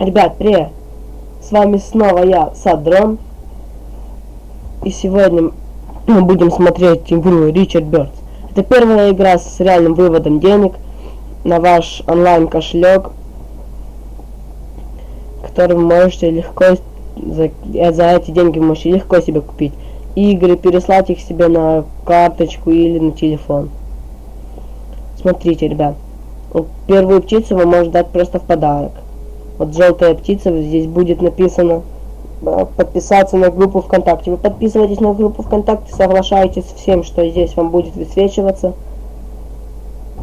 Ребят, привет! С вами снова я, Садрон. И сегодня мы будем смотреть игру Richard Birds. Это первая игра с реальным выводом денег на ваш онлайн кошелек, который вы можете легко за, за эти деньги можете легко себе купить игры, переслать их себе на карточку или на телефон. Смотрите, ребят. Первую птицу вы можете дать просто в подарок. Вот желтая птица, здесь будет написано э, подписаться на группу ВКонтакте. Вы подписываетесь на группу ВКонтакте, соглашаетесь всем, что здесь вам будет высвечиваться.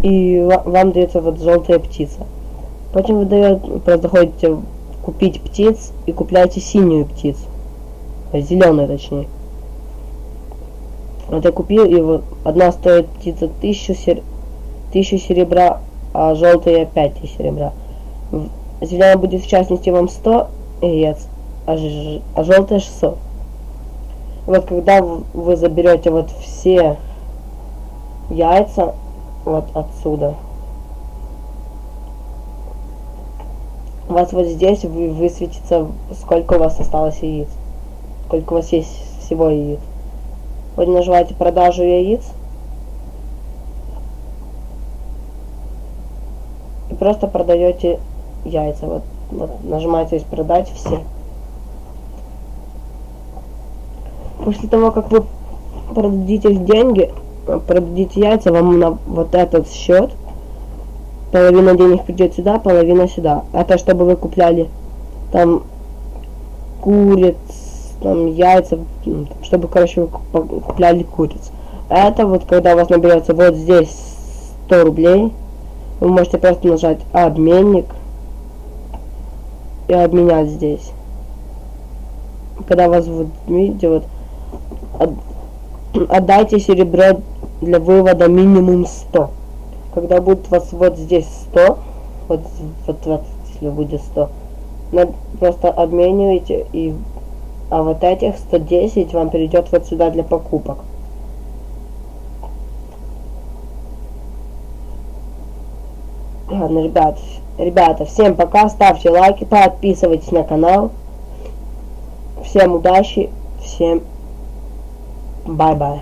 И вам дается вот желтая птица. Потом вы даете, просто купить птиц и купляете синюю птицу. Зеленую точнее. Вот я купил, и вот одна стоит птица 1000, сер... 1000 серебра, а желтая 5000 серебра. Зеленая будет в частности вам 100 яиц, а, а желтая 600. Вот когда вы заберете вот все яйца вот отсюда, у вас вот здесь высветится, сколько у вас осталось яиц, сколько у вас есть всего яиц. Вот нажимаете продажу яиц. И просто продаете яйца. Вот, вот нажимаете здесь продать все. После того, как вы продадите деньги, продадите яйца, вам на вот этот счет, половина денег придет сюда, половина сюда. Это чтобы вы купляли там куриц, там яйца, чтобы, короче, вы купляли куриц. Это вот когда у вас наберется вот здесь 100 рублей, вы можете просто нажать обменник и обменять здесь. Когда вас вот, видите, вот, от, отдайте серебро для вывода минимум 100. Когда будет вас вот здесь 100, вот, вот, вот если будет 100, просто обмениваете и а вот этих 110 вам перейдет вот сюда для покупок. Ладно, ребят, ребята, всем пока, ставьте лайки, подписывайтесь на канал. Всем удачи, всем бай-бай.